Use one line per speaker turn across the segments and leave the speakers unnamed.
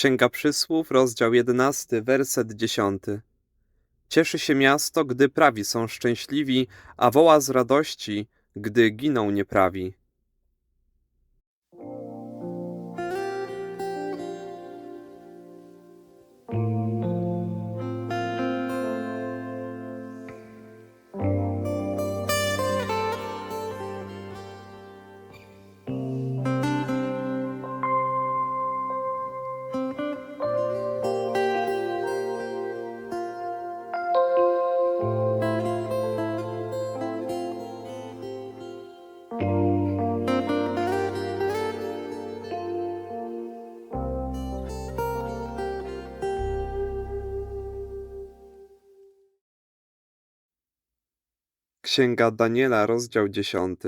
Księga Przysłów, rozdział 11, werset 10. Cieszy się miasto, gdy prawi są szczęśliwi, a woła z radości, gdy giną nieprawi. Księga Daniela, rozdział 10.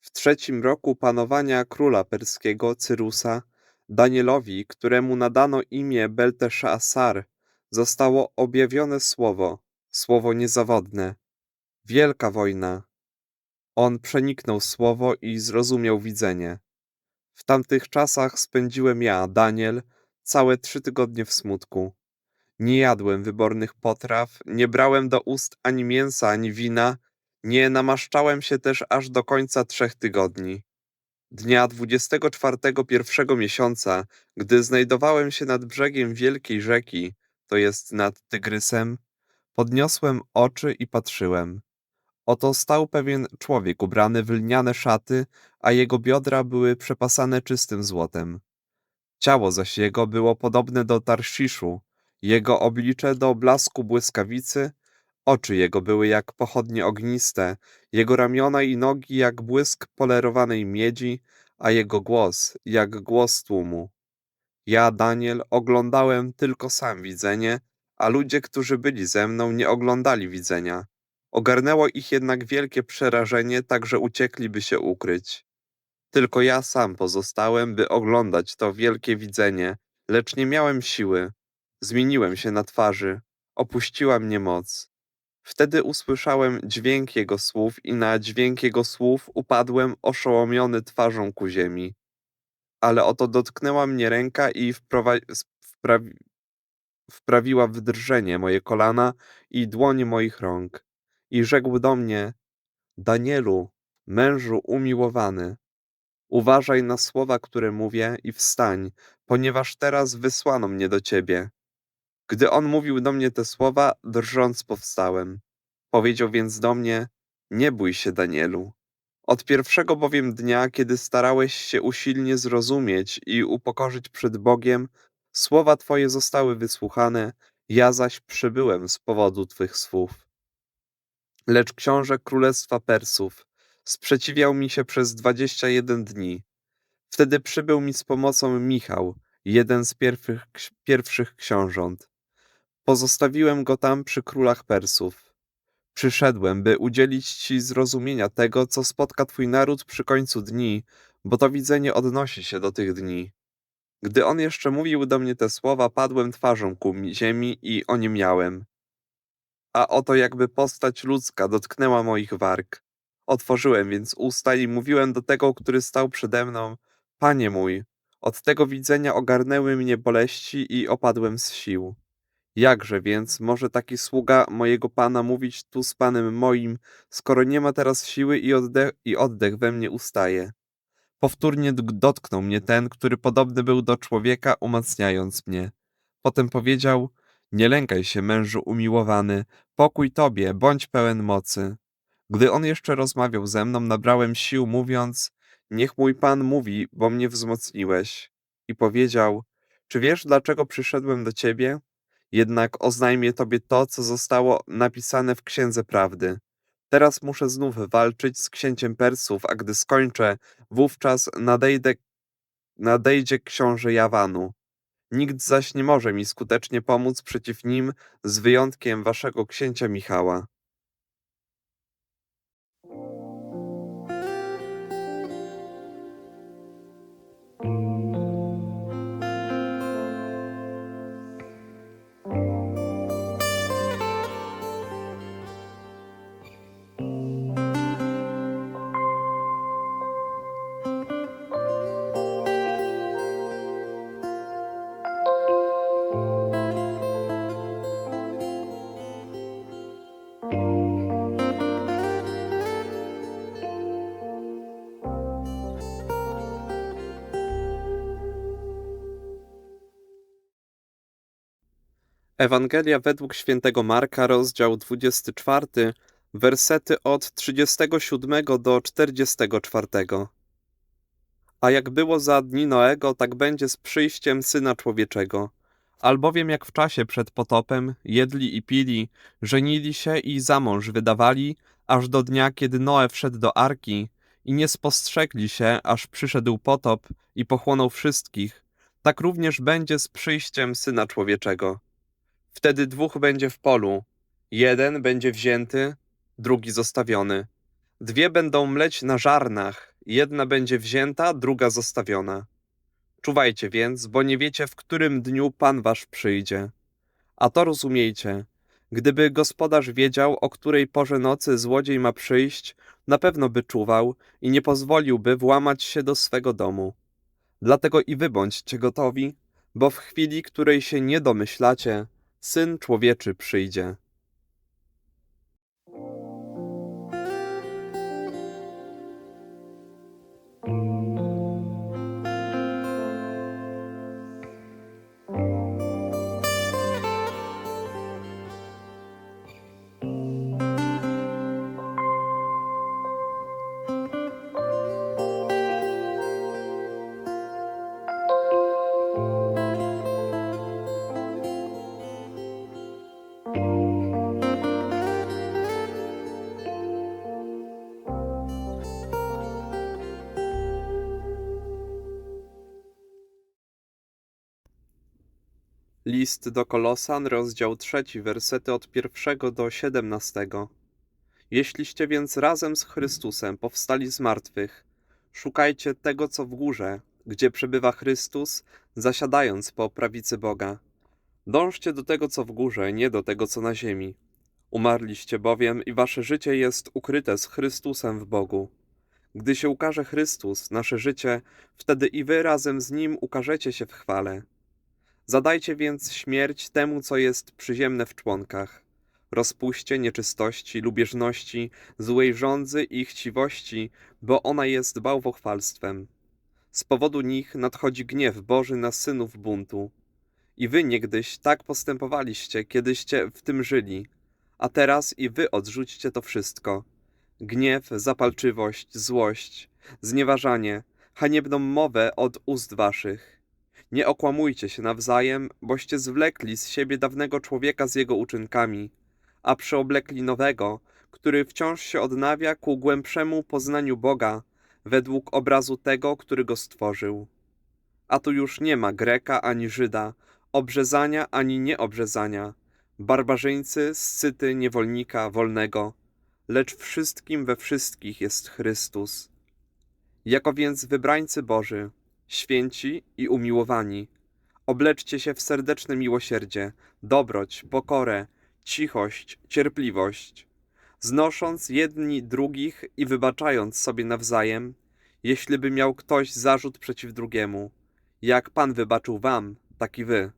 W trzecim roku panowania króla perskiego Cyrusa, Danielowi, któremu nadano imię Belteszazar, zostało objawione słowo, słowo niezawodne. Wielka wojna. On przeniknął słowo i zrozumiał widzenie. W tamtych czasach spędziłem ja, Daniel, całe trzy tygodnie w smutku. Nie jadłem wybornych potraw, nie brałem do ust ani mięsa, ani wina, nie namaszczałem się też aż do końca trzech tygodni. Dnia dwudziestego czwartego pierwszego miesiąca, gdy znajdowałem się nad brzegiem wielkiej rzeki, to jest nad Tygrysem, podniosłem oczy i patrzyłem. Oto stał pewien człowiek ubrany w lniane szaty, a jego biodra były przepasane czystym złotem. Ciało zaś jego było podobne do tarsziszu, jego oblicze do blasku błyskawicy, oczy jego były jak pochodnie ogniste, jego ramiona i nogi jak błysk polerowanej miedzi, a jego głos jak głos tłumu. Ja, Daniel, oglądałem tylko sam widzenie, a ludzie, którzy byli ze mną, nie oglądali widzenia. Ogarnęło ich jednak wielkie przerażenie, tak że uciekli, by się ukryć. Tylko ja sam pozostałem, by oglądać to wielkie widzenie, lecz nie miałem siły. Zmieniłem się na twarzy, opuściła mnie moc. Wtedy usłyszałem dźwięk jego słów i na dźwięk jego słów upadłem oszołomiony twarzą ku ziemi. Ale oto dotknęła mnie ręka i wprowa- wprawi- wprawiła w drżenie moje kolana i dłonie moich rąk. I rzekł do mnie, Danielu, mężu umiłowany, uważaj na słowa, które mówię i wstań, ponieważ teraz wysłano mnie do ciebie. Gdy on mówił do mnie te słowa, drżąc powstałem. Powiedział więc do mnie, nie bój się, Danielu. Od pierwszego bowiem dnia, kiedy starałeś się usilnie zrozumieć i upokorzyć przed Bogiem, słowa Twoje zostały wysłuchane, ja zaś przybyłem z powodu Twych słów. Lecz książę królestwa Persów sprzeciwiał mi się przez dwadzieścia jeden dni. Wtedy przybył mi z pomocą Michał, jeden z pierwszych, pierwszych książąt. Pozostawiłem go tam przy królach Persów. Przyszedłem, by udzielić ci zrozumienia tego, co spotka twój naród przy końcu dni, bo to widzenie odnosi się do tych dni. Gdy on jeszcze mówił do mnie te słowa, padłem twarzą ku mi- ziemi i oniemiałem. A oto jakby postać ludzka dotknęła moich warg. Otworzyłem więc usta i mówiłem do tego, który stał przede mną, Panie mój, Od tego widzenia ogarnęły mnie boleści i opadłem z sił. Jakże więc może taki sługa mojego pana mówić tu z panem moim, skoro nie ma teraz siły i oddech, i oddech we mnie ustaje? Powtórnie dotknął mnie ten, który podobny był do człowieka, umacniając mnie. Potem powiedział: Nie lękaj się, mężu umiłowany, pokój tobie, bądź pełen mocy. Gdy on jeszcze rozmawiał ze mną, nabrałem sił, mówiąc: Niech mój pan mówi, bo mnie wzmocniłeś. I powiedział: Czy wiesz, dlaczego przyszedłem do ciebie? Jednak oznajmię tobie to, co zostało napisane w księdze prawdy. Teraz muszę znów walczyć z księciem Persów, a gdy skończę, wówczas nadejdę, nadejdzie książę Jawanu. Nikt zaś nie może mi skutecznie pomóc przeciw nim, z wyjątkiem waszego księcia Michała. Ewangelia według świętego Marka, rozdział 24, wersety od 37 do 44. A jak było za dni Noego, tak będzie z przyjściem Syna Człowieczego. Albowiem jak w czasie przed potopem jedli i pili, żenili się i za mąż wydawali, aż do dnia, kiedy Noe wszedł do arki i nie spostrzegli się, aż przyszedł potop i pochłonął wszystkich, tak również będzie z przyjściem Syna Człowieczego. Wtedy dwóch będzie w polu. Jeden będzie wzięty, drugi zostawiony. Dwie będą mleć na żarnach, jedna będzie wzięta, druga zostawiona. Czuwajcie więc, bo nie wiecie, w którym dniu Pan wasz przyjdzie. A to rozumiejcie. Gdyby gospodarz wiedział, o której porze nocy złodziej ma przyjść, na pewno by czuwał i nie pozwoliłby włamać się do swego domu. Dlatego i wy bądźcie gotowi, bo w chwili, której się nie domyślacie, Syn Człowieczy przyjdzie. List do Kolosan, rozdział 3, wersety od 1 do 17. Jeśliście więc razem z Chrystusem powstali z martwych, szukajcie tego, co w górze, gdzie przebywa Chrystus, zasiadając po prawicy Boga. Dążcie do tego, co w górze, nie do tego, co na ziemi. Umarliście bowiem i wasze życie jest ukryte z Chrystusem w Bogu. Gdy się ukaże Chrystus, nasze życie, wtedy i wy razem z Nim ukażecie się w chwale. Zadajcie więc śmierć temu, co jest przyziemne w członkach. Rozpuście nieczystości, lubieżności, złej żądzy i chciwości, bo ona jest bałwochwalstwem. Z powodu nich nadchodzi gniew Boży na synów buntu. I wy niegdyś tak postępowaliście, kiedyście w tym żyli, a teraz i wy odrzućcie to wszystko. Gniew, zapalczywość, złość, znieważanie, haniebną mowę od ust waszych. Nie okłamujcie się nawzajem, boście zwlekli z siebie dawnego człowieka z jego uczynkami, a przyoblekli nowego, który wciąż się odnawia ku głębszemu poznaniu Boga, według obrazu tego, który go stworzył. A tu już nie ma Greka ani Żyda, obrzezania ani nieobrzezania, barbarzyńcy, scyty, niewolnika, wolnego, lecz wszystkim we wszystkich jest Chrystus. Jako więc wybrańcy Boży, święci i umiłowani, obleczcie się w serdeczne miłosierdzie, dobroć, pokorę, cichość, cierpliwość, znosząc jedni drugich i wybaczając sobie nawzajem, jeśli by miał ktoś zarzut przeciw drugiemu. Jak Pan wybaczył wam, tak i wy.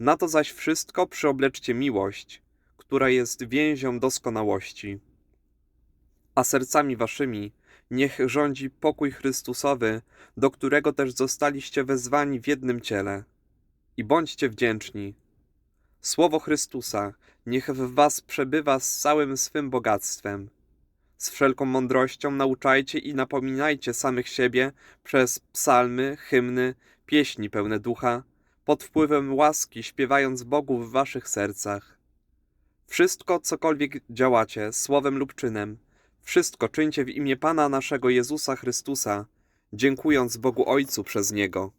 Na to zaś wszystko przyobleczcie miłość, która jest więzią doskonałości. A sercami waszymi niech rządzi pokój Chrystusowy, do którego też zostaliście wezwani w jednym ciele. I bądźcie wdzięczni. Słowo Chrystusa niech w was przebywa z całym swym bogactwem. Z wszelką mądrością nauczajcie i napominajcie samych siebie przez psalmy, hymny, pieśni pełne ducha, pod wpływem łaski śpiewając Bogu w waszych sercach. Wszystko, cokolwiek działacie, słowem lub czynem, wszystko czyńcie w imię Pana naszego Jezusa Chrystusa, dziękując Bogu Ojcu przez Niego.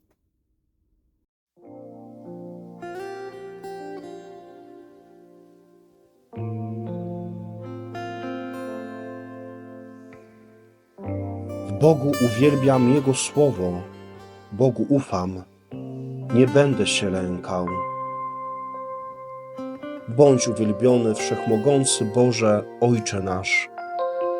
W Bogu uwielbiam Jego słowo, Bogu ufam, nie będę się lękał. Bądź uwielbiony, wszechmogący Boże, Ojcze nasz,